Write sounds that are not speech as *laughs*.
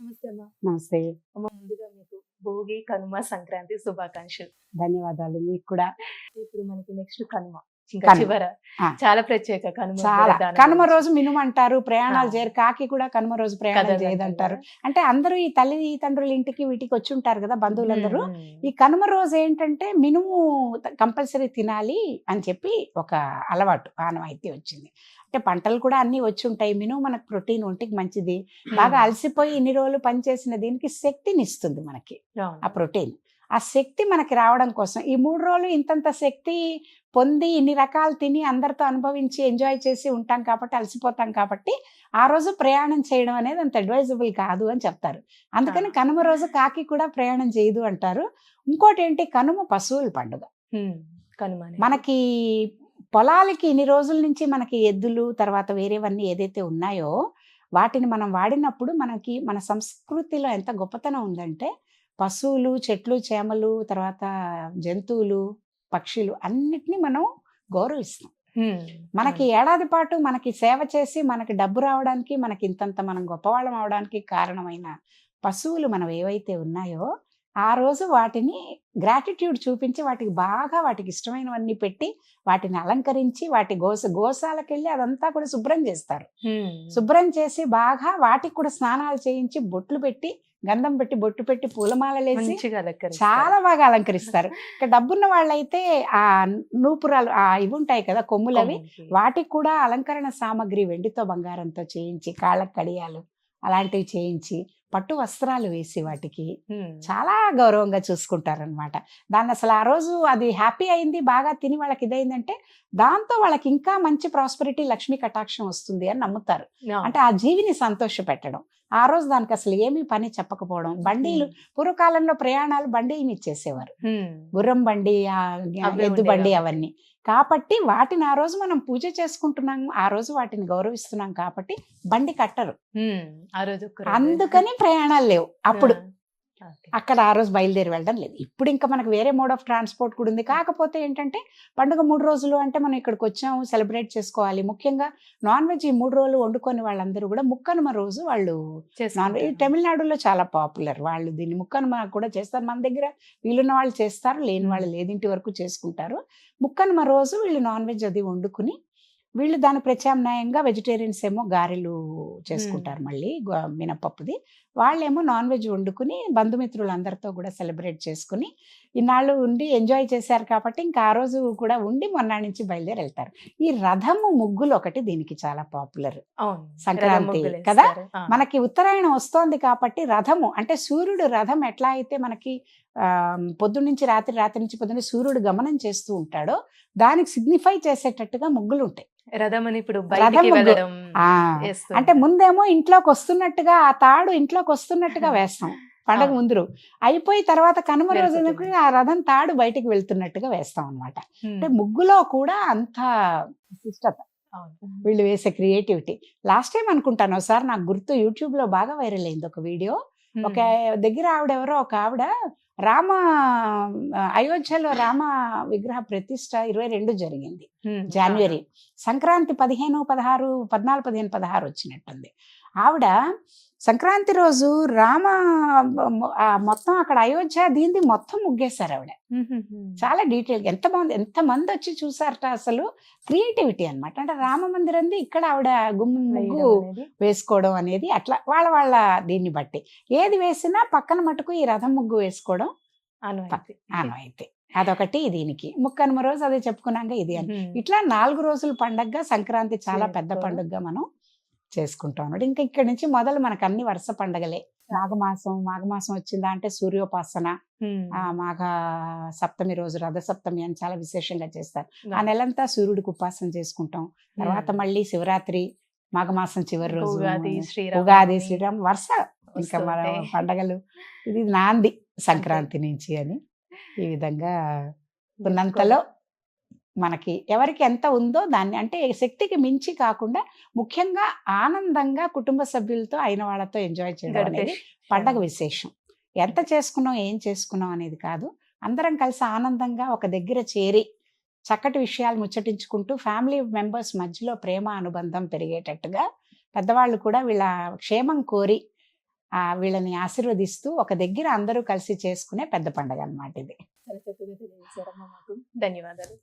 నమస్తే అమ్మా. నమస్తే. అమ్మ ముందుగా మీకు భోగి కనుమ సంక్రాంతి శుభాకాంక్షలు. ధన్యవాదాలు. మీకు కూడా. ఇప్పుడు మనకి నెక్స్ట్ కనుమ. ఇంకా. చివర. చాలా ప్రత్యేక కనుమ చాలా కనుమ. రోజు మినుము అంటారు ప్రయాణాలు. చేయరు కాకి కూడా కనుమ రోజు ప్రయాణం చేయదంటారు. అంటే అందరూ ఈ తల్లి తండ్రుల ఇంటికి వీటికి వచ్చి ఉంటారు కదా బంధువులందరూ ఈ కనుమ రోజు ఏంటంటే మినుము కంపల్సరీ తినాలి అని చెప్పి ఒక అలవాటు ఆనవాయితీ వచ్చింది అంటే పంటలు కూడా అన్నీ వచ్చి ఉంటాయి మినుము మనకు ప్రోటీన్ ఒంటికి మంచిది బాగా అలసిపోయి ఇన్ని రోజులు పనిచేసిన దీనికి శక్తిని ఇస్తుంది మనకి. ఆ ప్రోటీన్ ఆ శక్తి మనకి రావడం కోసం. ఈ మూడు రోజులు ఇంతంత శక్తి పొంది ఇన్ని రకాలు తిని అందరితో అనుభవించి ఎంజాయ్ చేసి ఉంటాం కాబట్టి అలసిపోతాం కాబట్టి ఆ రోజు ప్రయాణం చేయడం అనేది అంత అడ్వైజబుల్ కాదు అని చెప్తారు. అందుకని. కనుమ రోజు కాకి కూడా ప్రయాణం చేయదు అంటారు. ఇంకోటి ఏంటి? కనుమ పశువుల పండుగ. కనుమ. మనకి పొలాలకి ఇన్ని రోజుల నుంచి మనకి ఎద్దులు తర్వాత వేరేవన్నీ ఏదైతే ఉన్నాయో వాటిని మనం వాడినప్పుడు మనకి మన సంస్కృతిలో ఎంత గొప్పతనం ఉందంటే పశువులు చెట్లు చేమలు తర్వాత జంతువులు పక్షులు అన్నిటినీ మనం గౌరవిస్తాం. మనకి ఏడాది పాటు మనకి సేవ చేసి మనకి డబ్బు రావడానికి మనకి ఇంతంత మనం గొప్పవాళ్ళం అవడానికి కారణమైన పశువులు మనం ఏవైతే ఉన్నాయో ఆ రోజు వాటిని గ్రాటిట్యూడ్ చూపించి వాటికి బాగా వాటికి ఇష్టమైనవన్నీ పెట్టి వాటిని అలంకరించి వాటి గోస గోశాలకు వెళ్ళి అదంతా కూడా శుభ్రం చేస్తారు. శుభ్రం చేసి బాగా వాటికి కూడా స్నానాలు చేయించి బొట్లు పెట్టి గంధం పెట్టి బొట్టు పెట్టి పూలమాలలేసి. చాలా బాగా అలంకరిస్తారు ఇక డబ్బున్న వాళ్ళైతే ఆ నూపురాలు ఆ ఇవి ఉంటాయి కదా కొమ్ములు అవి. వాటికి కూడా అలంకరణ సామాగ్రి వెండితో బంగారంతో చేయించి కాళ్ళకు కడియాలు అలాంటివి చేయించి పట్టు వస్త్రాలు వేసి వాటికి చాలా గౌరవంగా చూసుకుంటారనమాట దాన్ని అసలు ఆ రోజు అది హ్యాపీ అయింది బాగా తిని వాళ్ళకి ఇదైందంటే దాంతో వాళ్ళకి ఇంకా మంచి ప్రాస్పరిటీ లక్ష్మీ కటాక్షం వస్తుంది అని నమ్ముతారు. అంటే ఆ జీవిని సంతోష పెట్టడం ఆ రోజు దానికి అసలు ఏమీ పని చెప్పకపోవడం బండీలు పూర్వకాలంలో ప్రయాణాలు బండీలు ఇచ్చేసేవారు. గుర్రం బండి ఎద్దు బండి. అవన్నీ. కాబట్టి వాటిని ఆ రోజు మనం పూజ చేసుకుంటున్నాం ఆ రోజు వాటిని గౌరవిస్తున్నాం కాబట్టి బండి కట్టరు ఆ రోజు. అందుకని ప్రయాణాలు లేవు అప్పుడు. అక్కడ ఆ రోజు బయలుదేరి వెళ్ళడం లేదు. ఇప్పుడు ఇంకా మనకు వేరే మోడ్ ఆఫ్ ట్రాన్స్పోర్ట్ కూడా ఉంది. కాకపోతే ఏంటంటే పండుగ మూడు రోజులు అంటే మనం ఇక్కడికి వచ్చాము సెలబ్రేట్ చేసుకోవాలి. ముఖ్యంగా నాన్ వెజ్ ఈ మూడు రోజులు వండుకొని వాళ్ళందరూ కూడా ముక్కనుమ రోజు వాళ్ళు నాన్. వెజ్ తమిళనాడులో చాలా పాపులర్. వాళ్ళు దీన్ని ముక్కనుమ కూడా చేస్తారు. మన దగ్గర వీళ్ళున్న వాళ్ళు చేస్తారు లేని వాళ్ళు లేదింటి వరకు చేసుకుంటారు. ముక్కనుమ రోజు వీళ్ళు నాన్ వెజ్ అది వండుకుని వీళ్ళు దాని ప్రత్యామ్నాయంగా వెజిటేరియన్స్ ఏమో గారెలు చేసుకుంటారు మళ్ళీ మినపప్పుది వాళ్ళేమో నాన్ వెజ్ వండుకుని బంధుమిత్రులందరితో కూడా సెలబ్రేట్ చేసుకుని ఇన్నాళ్ళు ఉండి ఎంజాయ్ చేశారు కాబట్టి ఇంకా ఆ రోజు కూడా ఉండి మొన్న నుంచి బయలుదేరి వెళ్తారు ఈ రథము ముగ్గులు ఒకటి దీనికి చాలా పాపులర్. సంక్రాంతి కదా? మనకి ఉత్తరాయణం వస్తోంది కాబట్టి రథము అంటే సూర్యుడు రథం ఎట్లా అయితే మనకి ఆ, పొద్దున్న నుంచి రాత్రి రాత్రి నుంచి పొద్దున్న సూర్యుడు గమనం చేస్తూ ఉంటాడో దానికి సిగ్నిఫై చేసేటట్టుగా ముగ్గులు ఉంటాయి రథం అని ఇప్పుడు అంటే ముందేమో ఇంట్లోకి వస్తున్నట్టుగా ఆ తాడు ఇంట్లోకి వస్తున్నట్టుగా *laughs* వేస్తాం. పండగ. ముందు అయిపోయి తర్వాత కనుమ రోజు ఆ రథం తాడు బయటికి వెళ్తున్నట్టుగా వేస్తాం అన్నమాట. ఉమ్, అంటే ముగ్గులో కూడా అంత విశిష్టత. వీళ్ళు వేసే క్రియేటివిటీ. లాస్ట్ టైం అనుకుంటాను ఒకసారి నాకు గుర్తు యూట్యూబ్లో బాగా వైరల్ అయింది ఒక వీడియో. ఒక దగ్గర ఆవిడ ఎవరో ఒక ఆవిడ రామ అయోధ్యలో రామ విగ్రహ ప్రతిష్ట ఇరవై రెండు జరిగింది. జనవరి సంక్రాంతి పదిహేను పదహారు పద్నాలుగు పదిహేను పదహారు వచ్చినట్టుంది. ఆవిడ సంక్రాంతి రోజు రామ మొత్తం అక్కడ అయోధ్య దీనిది మొత్తం ముగ్గేశారు ఆవిడ. చాలా డీటెయిల్ ఎంత మంది ఎంత మంది వచ్చి చూసారట అసలు క్రియేటివిటీ అన్నమాట అంటే రామ మందిరంది ఇక్కడ ఆవిడ గుమ్మ ముగ్గు. వేసుకోవడం అనేది అట్లా వాళ్ళ వాళ్ళ దీన్ని బట్టి ఏది వేసినా పక్కన మటుకు ఈ రథం ముగ్గు వేసుకోవడం. ఆనవాయితీ అదొకటి దీనికి ముక్కనుమ రోజు అదే చెప్పుకున్నాక ఇది అని ఇట్లా నాలుగు రోజుల పండగగా సంక్రాంతి చాలా పెద్ద. పండుగగా మనం చేసుకుంటాం అన్నమాట ఇంకా ఇక్కడి నుంచి మొదలు మనకు అన్ని వరుస పండగలే. మాఘమాసం మాఘమాసం వచ్చిందా అంటే సూర్యోపాసన ఆ మాఘ సప్తమి రోజు రథ సప్తమి అని చాలా విశేషంగా చేస్తారు. ఆ. నెలంతా సూర్యుడికి ఉపాసన చేసుకుంటాం. తర్వాత మళ్ళీ శివరాత్రి మాఘమాసం చివరి రోజు ఉగాది శ్రీరామ ఉగాది శ్రీరామ్ వరుస ఇంకా మన. పండగలు. ఇది నాంది సంక్రాంతి నుంచి అని ఈ విధంగా ఉన్నంతలో మనకి ఎవరికి ఎంత ఉందో దాన్ని అంటే శక్తికి మించి కాకుండా ముఖ్యంగా ఆనందంగా కుటుంబ సభ్యులతో అయిన వాళ్ళతో ఎంజాయ్ చేయడం అనేది పండగ విశేషం. ఎంత చేసుకున్నాం ఏం చేసుకున్నాం అనేది కాదు. అందరం కలిసి ఆనందంగా ఒక దగ్గర చేరి చక్కటి విషయాలు ముచ్చటించుకుంటూ ఫ్యామిలీ మెంబర్స్ మధ్యలో ప్రేమ అనుబంధం పెరిగేటట్టుగా పెద్దవాళ్ళు కూడా వీళ్ళ క్షేమం కోరి ఆ వీళ్ళని ఆశీర్వదిస్తూ ఒక దగ్గర అందరూ కలిసి చేసుకునే పెద్ద పండగ అన్నమాట ఇది ధన్యవాదాలు.